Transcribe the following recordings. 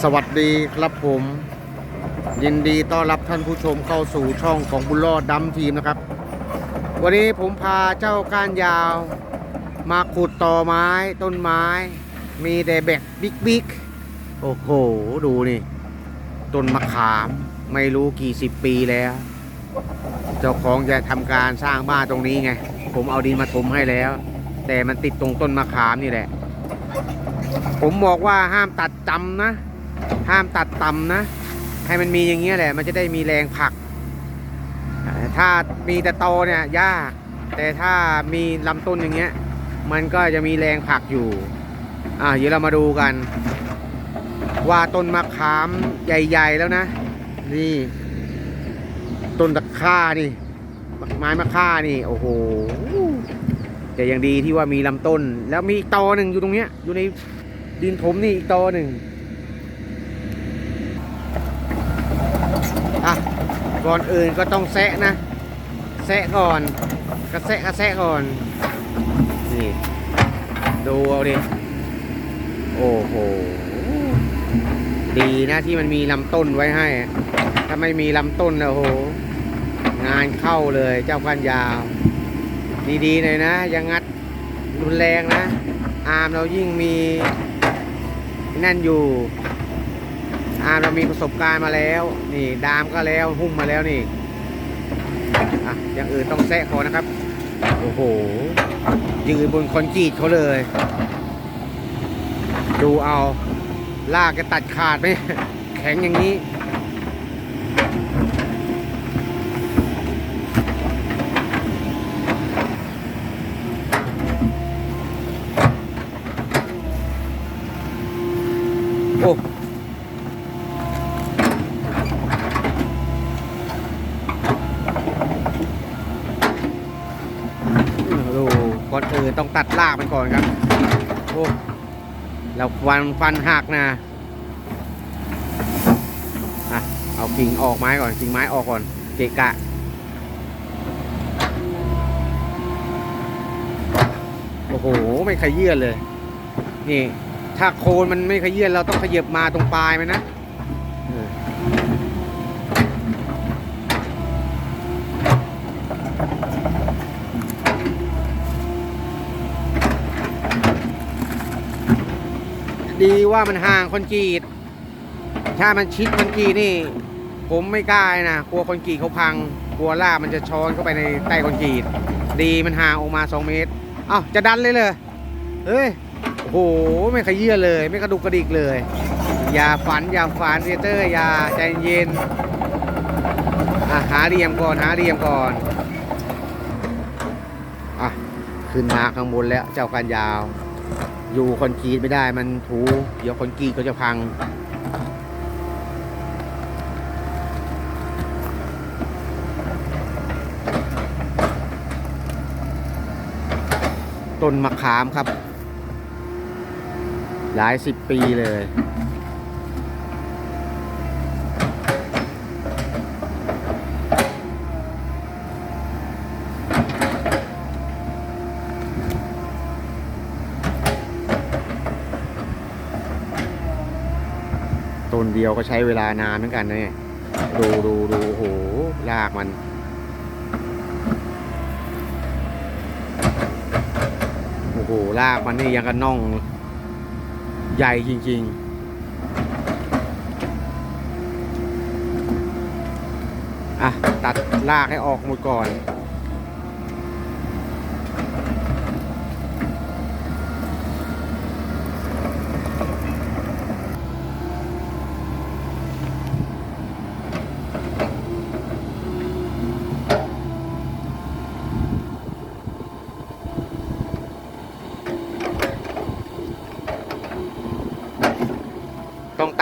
สวัสดีครับผม ยินดีต้อนรับท่านผู้ชมเข้าสู่ช่องของบุญรอดดัมทีมนะครับ วันนี้ผมพาเจ้าก้านยาว มาขุดต่อไม้ต้นไม้ มีแต่แบกบิ๊กบิ๊กโอ้โห ดูนี่ ต้นมะขามไม่รู้กี่สิบปีแล้ว เจ้าของจะทำการสร้างบ้านตรงนี้ไง ผมเอาดินมาถมให้แล้ว แต่มันติดตรงต้นมะขามนี่แหละผมบอกว่าห้ามตัดจำนะ ห้ามตัดต่ำนะ ให้มันมีอย่างเงี้ยแหละ มันจะได้มีแรงผลัก ถ้ามีแต่โตเนี่ยยาก แต่ถ้ามีลำต้นอย่างเงี้ย มันก็จะมีแรงผลักอยู่ อ่าเดี๋ยวเรามาดูกัน ว่าต้นมะขามใหญ่ ๆ แล้วนะ นี่ ต้นตะข่านี่ ไม้มะข่านี่ โอ้โหแต่ยังดีที่ว่ามีลำต้น แล้วมีอีกตอหนึ่งอยู่ตรงเนี้ย อยู่ในดินถมนี่อีกตอหนึ่งอะ ก่อนอื่นก็ต้องแซะนะแซะก่อนกระแซะกระแซะก่อนนี่ดูเอาดิโอ้โหดีนะที่มันมีลำต้นไว้ให้ ถ้าไม่มีลำต้นนะโห งานเข้าเลยเจ้าพันยาว ดีๆหน่อยนะอย่างัดรุนแรงนะ อาร์มเรายิ่งมีนั่นอยู่ อาเรามีประสบการณ์มาแล้ว นี่ดามก็แล้วหุ้มมาแล้วนี่อะอย่างอื่นต้องแซะเขานะครับ โอ้โหยืนบนคอนกรีตเขาเลย ดูเอาลากจะตัดขาดไหมแข็งอย่างนี้ โอ้ ดูก่อนอื่น ต้องตัดรากมันก่อนครับโอ้แล้วฟันฟันหักนะอะเอากิ่งออกไม้ก่อนกิ่งไม้ออกก่อนเกะกะโอ้โหไม่ขยื่นเลย นี่ ถ้าโคนมันไม่ขยื่นเราต้องขยับมาตรงปลายมันนะ ดีว่ามันห่างคอนกรีต ถ้ามันชิดคอนกรีตนี่ ผมไม่กล้านะกลัวคอนกรีตเขาพัง กลัวล่ามันจะช้อนเข้าไปในใต้คอนกรีต ดีมันห่างออกมา 2 เมตร เอ้าจะดันเลยเลยเฮ้ยโอ้โหไม่ขยื่นเลย ไม่กระดุกกระดิกเลย อย่าฝันอย่าฝันเทเตอร์อย่าใจเย็นอะหาเหลี่ยมก่อนหาเหลี่ยมก่อนอะขึ้นมาข้างบนแล้วเจ้าการยาว อยู่คอนกรีตไม่ได้มันถูเดี๋ยวคอนกรีตก็จะพัง ต้นมะขามครับ หลายสิบปีเลย นเดียวก็ใช้เวลานานเหมือนกันนะเนี่ยดูดูดูโหรากมัน โอ้โหรากมันนี่ยังกับน่อง ใหญ่จริง ๆอะตัดรากให้ออกหมดก่อน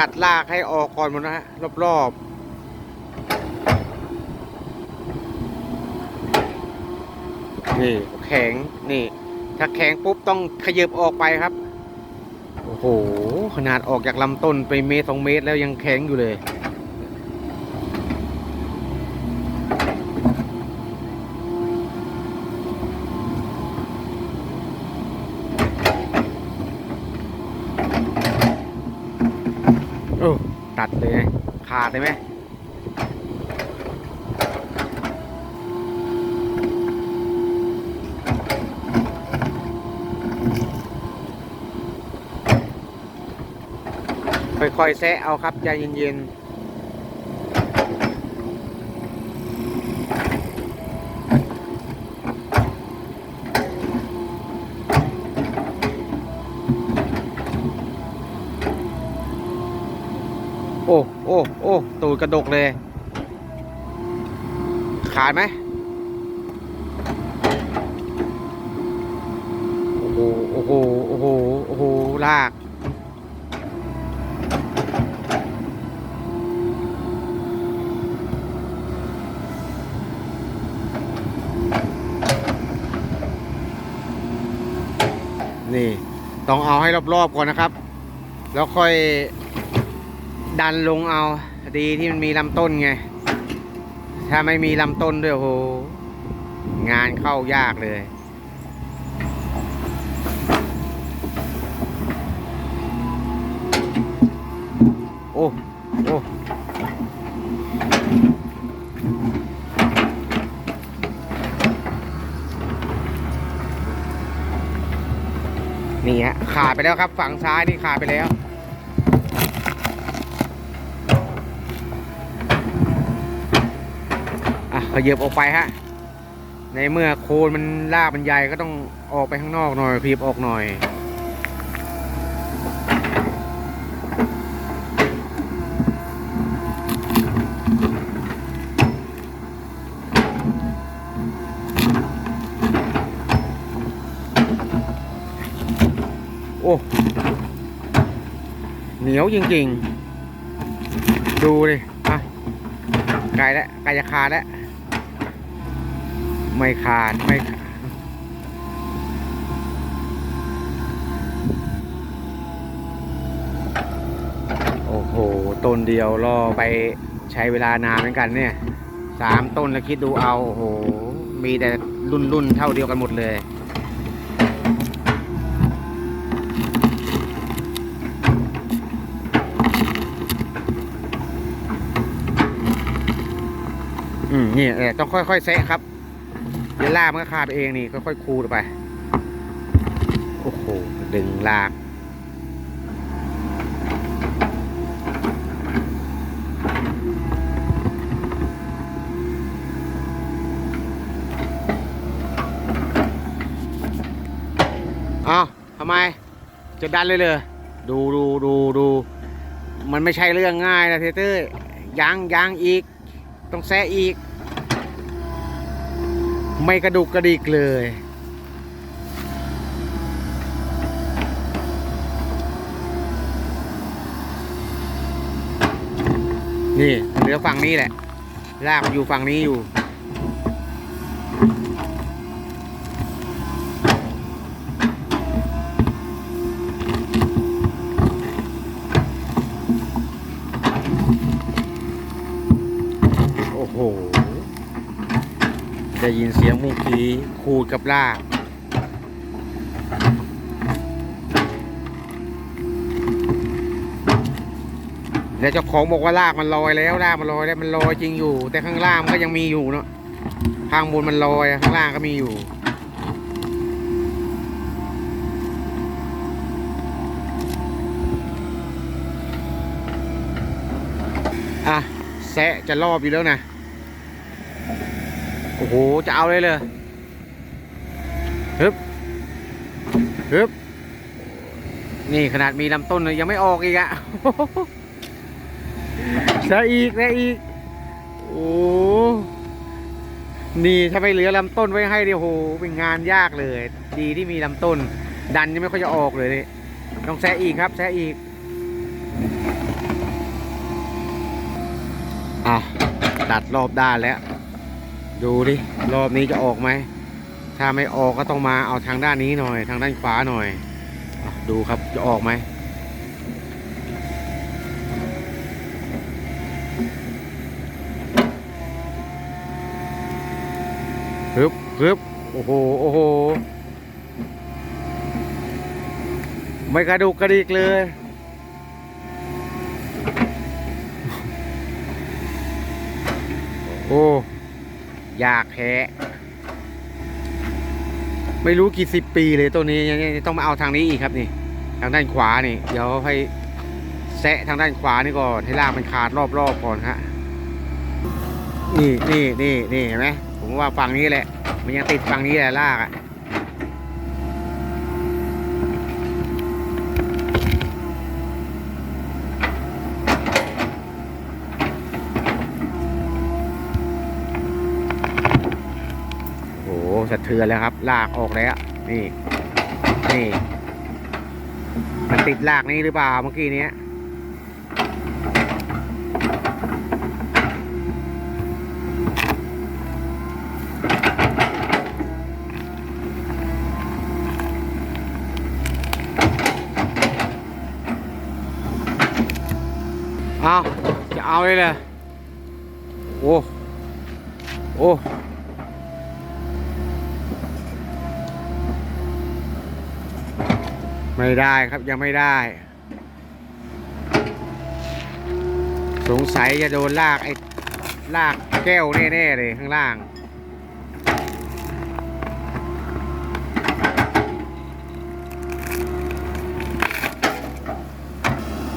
ตัดรากให้ออกก่อนหมดนะฮะรอบๆนี่แข็งนี่ ถ้าแข็งปุ๊บต้องขยับออกไปครับ โอ้โห ขนาดออกจากลำต้นไปเมตรสองเมตรแล้วยังแข็งอยู่เลย โอ้ตัดเลยขาดเลยไหมค่อยๆแซะเอาครับใจเย็นๆ โอ้ โอ้ โอ้ ตู ดกระดกเลย ขาดไหมโอ้โห โอ้โห โอ้โห โอ้โห ลาก นี่ ต้องเอาให้รอบๆก่อนนะครับ แล้วค่อยดันลงเอา ดีที่มันมีลำต้นไง ถ้าไม่มีลำต้นด้วยโห งานเข้ายากเลย โอ้ โอ้นี่ฮะขาดไปแล้วครับ ฝั่งซ้ายนี่ขาดไปแล้ว อะขยบออกไปฮะ ในเมื่อโคนมันลากมันใหญ่ก็ต้องออกไปข้างนอกหน่อยพรีบออกหน่อยโอ้เหนียวจริงๆ ดูดิอะไกลแล้วไกลจะขาแล้ว ไม่ขาดไม่ขาดโอ้โห ต้นเดียวรอไปใช้เวลานานเหมือนกันเนี่ยสามต้นแล้วคิดดูเอาโอ้โห มีแต่รุ่นรุ่นๆเท่าเดียวกันหมดเลยอืมนี่เออต้องค่อยๆแซะครับ เดี๋ยวลากมันก็ขาดเองนี่ค่อยๆคูดไป โอ้โห ดึงลากอ้าวทำไม จะดันเลยเลยดูดูดูดู มันไม่ใช่เรื่องง่ายนะเทเตอร์ยังยังอีก ต้องแซะอีก ไม่กระดุกกระดิกเลย นี่เหลือฝั่งนี้แหละ ลากอยู่ฝั่งนี้อยู่ โอ้โห ได้ยินเสียงมุกขีขูดกับลากแล้วเจ้าของบอกว่าลากมันลอยแล้วลากมันลอยแล้วมันลอยจริงอยู่ แต่ข้างล่างมันก็ยังมีอยู่เนาะข้างบนมันลอยข้างล่างก็มีอยู่อะแซะจะรอบอยู่แล้วนะ โอ้โห จะเอาเลยเลยฮึบฮึบนี่ขนาดมีลำต้นเลยยังไม่ออกอีกอะแซะอีกแซะอีก โอ้นี่ถ้าไม่เหลือลำต้นไว้ให้เดียวโหเป็นงานยากเลย ดีที่มีลำต้น ดันยังไม่ค่อยจะออกเลยนี่ต้องแซะอีกครับแซะอีกอะตัดรอบด้านแล้ว ดูดิ รอบนี้จะออกไหม ถ้าไม่ออกก็ต้องมาเอาทางด้านนี้หน่อย ทางด้านขวาหน่อย ดูครับจะออกไหม ฮึบฮึบโอ้โห โอ้โห ไม่กระดูกกระดิกเลยโอ้ ยากแพ้ไม่รู้กี่สิบปีเลยตัวนี้ยังต้องมาเอาทางนี้อีกครับนี่ ทางด้านขวานี่ เดี๋ยวให้แซะทางด้านขวานี่ก่อนให้ลากมันขาดรอบๆก่อนฮะนี่นี่นี่นี่เห็นไหมผมว่าฝั่งนี้แหละ มันยังติดฝั่งนี้แหละลากอะโอ้โหสะเทือนแล้วครับ ลากออกแล้วนี่ นี่ มันติดลากนี้หรือเปล่าเมื่อกี้เนี้ยเอาจะเอาเลยเลยโอ้ โอ้ ไม่ได้ครับยังไม่ได้ สงสัยจะโดนลากไอ้ลากแก้วแน่ๆเลยข้างล่าง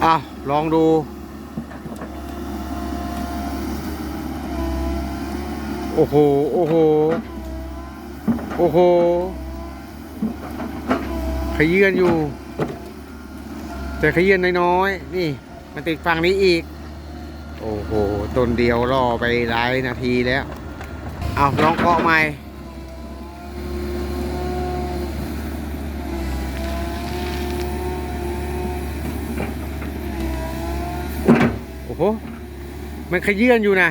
อะลองดู โอ้โห โอ้โห โอ้โห ขยื่นอยู่ แต่ขยื่นน้อยๆนี่ มันติดฝั่งนี้อีก โอ้โหต้นเดียวรอไปหลายนาทีแล้ว เอาลองเกาะใหม่โอ้โห มันขยื่นอยู่นะ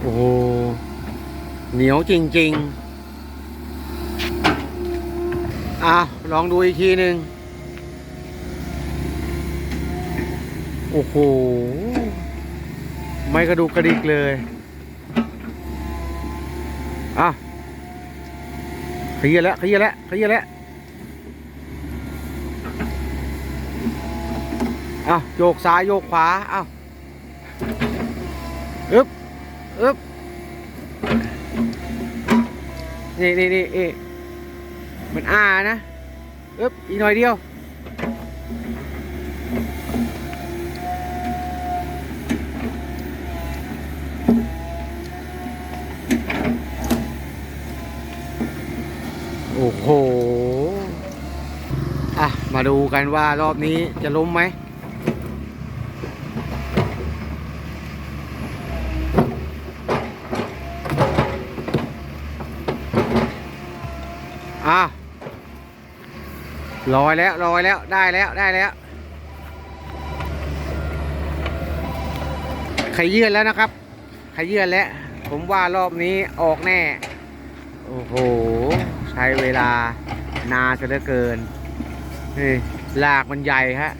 โอ้โห เหนียวจริง ๆอะลองดูอีกทีหนึ่งโอ้โห ไม่กระดูกกระดิกเลยอะขยี้แล้วขยี้แล้วขยี้แล้วอะโยกซ้ายโยกขวาเอ้าอึ๊บอึ๊บ นี่นี่นี่เอ๊ะมันอานะอึ๊บอีกหน่อยเดียวโอ้โห อะ มาดูกันว่ารอบนี้จะล้มไหม อะ ลอยแล้วลอยแล้วได้แล้วได้แล้วขยื่นแล้วนะครับขยื่นแล้ว ผมว่ารอบนี้ออกแน่ โอ้โห ใช้เวลานานซะเหลือเกินนี่ลากมันใหญ่ฮะ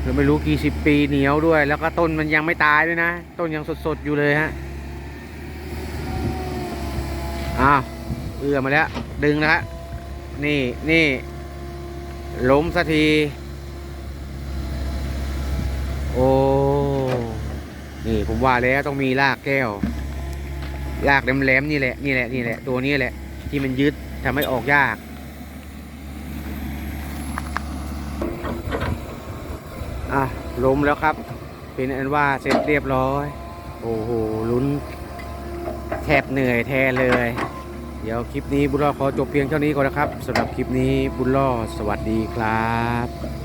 เราไม่รู้กี่สิบปีเหนียวด้วย แล้วก็ต้นมันยังไม่ตายด้วยนะ ต้นยังสดๆอยู่เลยฮะอ้าวเอื้อมาแล้ว ดึงนะฮะนี่นี่ ล้มสักที โอ้ นี่ผมว่าแล้วต้องมีรากแก้ว รากแหลมๆนี่แหละ นี่แหละ นี่แหละ ตัวนี้แหละ ที่มันยึดทำให้ออกยากอะล้มแล้วครับ เป็นอันว่าเสร็จเรียบร้อย โอ้โหลุ้นแทบเหนื่อยแทนเลย เดี๋ยวคลิปนี้บุญรอขอจบเพียงเท่านี้ก่อนนะครับสำหรับคลิปนี้บุญรอสวัสดีครับ